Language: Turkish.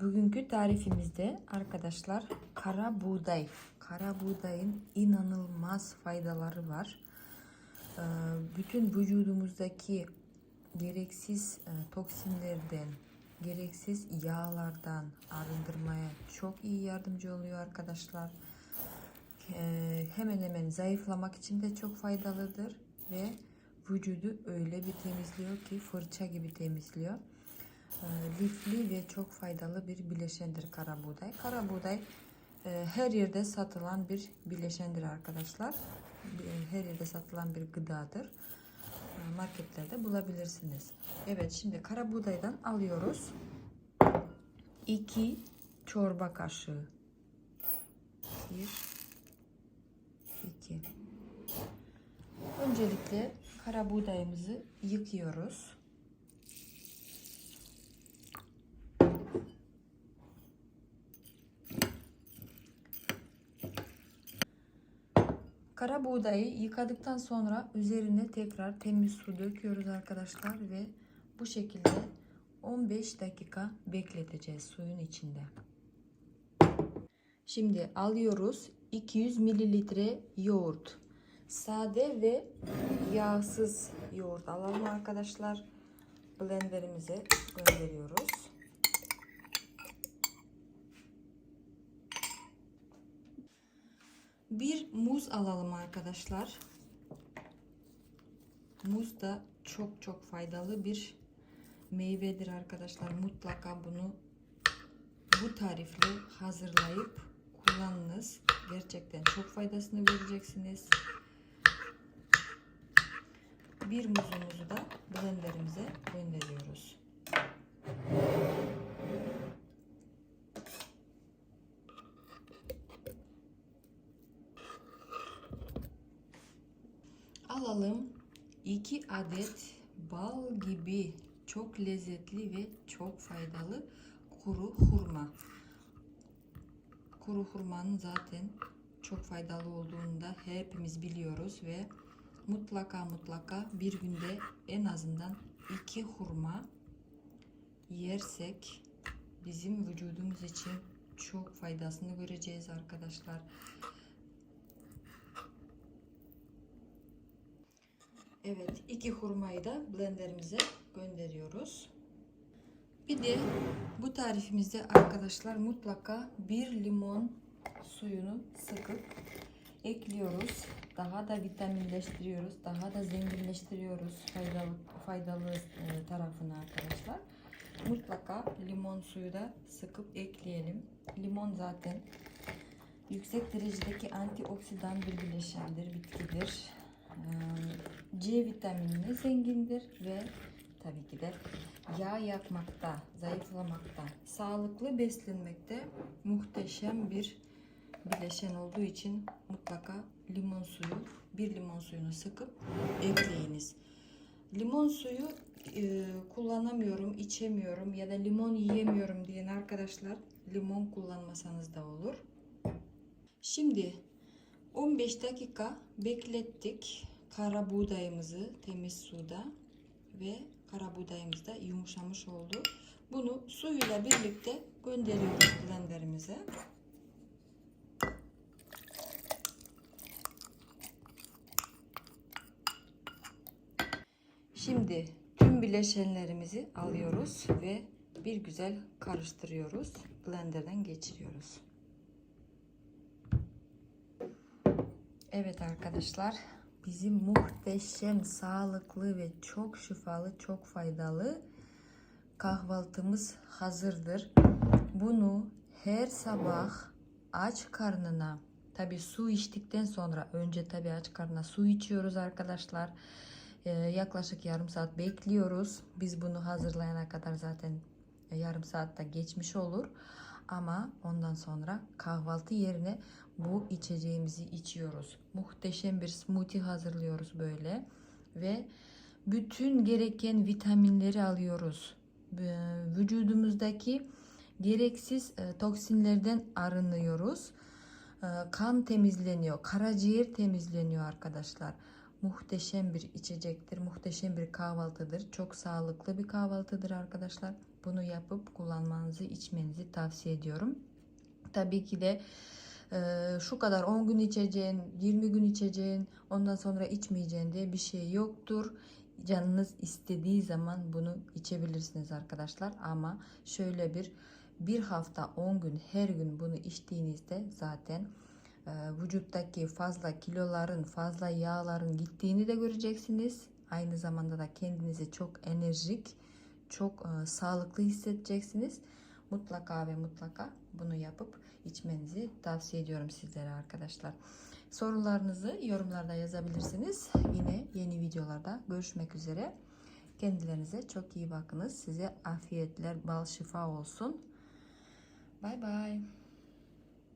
Bugünkü tarifimizde arkadaşlar kara buğday. Kara buğdayın inanılmaz faydaları var. Ee, Bütün vücudumuzdaki gereksiz e, toksinlerden, gereksiz yağlardan arındırmaya çok iyi yardımcı oluyor arkadaşlar. Ee, Hemen hemen zayıflamak için de çok faydalıdır ve vücudu öyle bir temizliyor ki fırça gibi temizliyor. Ee, lifli ve çok faydalı bir bileşendir kara buğday. Kara buğday e, her yerde satılan bir bileşendir arkadaşlar. Bir- Her yerde satılan bir gıdadır. E, Marketlerde bulabilirsiniz. Evet şimdi kara buğdaydan alıyoruz. 2 çorba kaşığı. 1 2 Öncelikle kara buğdayımızı yıkıyoruz. Kara buğdayı yıkadıktan sonra üzerine tekrar temiz su döküyoruz arkadaşlar ve bu şekilde 15 dakika bekleteceğiz suyun içinde. Şimdi alıyoruz 200 mililitre yoğurt. Sade ve yağsız yoğurt alalım arkadaşlar. Blenderimize gönderiyoruz. Bir muz alalım arkadaşlar. Muz da çok çok faydalı bir meyvedir arkadaşlar. Mutlaka bunu bu tarifle hazırlayıp kullanınız. Gerçekten çok faydasını göreceksiniz. Bir muzumuzu da blenderimize gönderiyoruz. Alalım 2 adet bal gibi çok lezzetli ve çok faydalı kuru hurma. Kuru hurmanın zaten çok faydalı olduğunu da hepimiz biliyoruz ve mutlaka mutlaka bir günde en azından iki hurma yersek bizim vücudumuz için çok faydasını göreceğiz arkadaşlar. Evet, iki hurmayı da blenderimize gönderiyoruz. Bir de bu tarifimizde arkadaşlar mutlaka bir limon suyunu sıkıp ekliyoruz. Daha da vitaminleştiriyoruz. Daha da zenginleştiriyoruz faydalı, faydalı e, tarafını arkadaşlar. Mutlaka limon suyu da sıkıp ekleyelim. Limon zaten yüksek derecedeki antioksidan bir bileşendir, bitkidir. Ee, C vitaminine zengindir ve tabii ki de yağ yakmakta, zayıflamakta, sağlıklı beslenmekte muhteşem bir bileşen olduğu için mutlaka limon suyu, bir limon suyunu sıkıp ekleyiniz. Limon suyu e, kullanamıyorum, içemiyorum ya da limon yiyemiyorum diyen arkadaşlar limon kullanmasanız da olur. Şimdi 15 dakika beklettik kara buğdayımızı temiz suda ve kara buğdayımız da yumuşamış oldu. Bunu suyuyla birlikte gönderiyoruz blenderimize. Şimdi tüm bileşenlerimizi alıyoruz ve bir güzel karıştırıyoruz. Blenderden geçiriyoruz. Evet arkadaşlar bizim muhteşem sağlıklı ve çok şifalı çok faydalı kahvaltımız hazırdır. Bunu her sabah aç karnına tabi su içtikten sonra önce tabi aç karnına su içiyoruz arkadaşlar. Ee, yaklaşık yarım saat bekliyoruz. Biz bunu hazırlayana kadar zaten yarım saatte geçmiş olur. Ama ondan sonra kahvaltı yerine bu içeceğimizi içiyoruz. Muhteşem bir smoothie hazırlıyoruz böyle ve bütün gereken vitaminleri alıyoruz. Vücudumuzdaki gereksiz e, toksinlerden arınıyoruz. Ee, Kan temizleniyor, karaciğer temizleniyor arkadaşlar. Muhteşem bir içecektir, muhteşem bir kahvaltıdır. Çok sağlıklı bir kahvaltıdır arkadaşlar. bunu yapıp kullanmanızı, içmenizi tavsiye ediyorum. Tabii ki de e, şu kadar 10 gün içeceğin, 20 gün içeceğin, ondan sonra içmeyeceğin diye bir şey yoktur. Canınız istediği zaman bunu içebilirsiniz arkadaşlar. Ama şöyle bir bir hafta 10 gün her gün bunu içtiğinizde zaten vücuttaki fazla kiloların, fazla yağların gittiğini de göreceksiniz. Aynı zamanda da kendinizi çok enerjik, çok e, sağlıklı hissedeceksiniz. Mutlaka ve mutlaka bunu yapıp içmenizi tavsiye ediyorum sizlere arkadaşlar. Sorularınızı yorumlarda yazabilirsiniz. Yine yeni videolarda görüşmek üzere. Kendilerinize çok iyi bakınız. Size afiyetler, bal şifa olsun. Bay bay.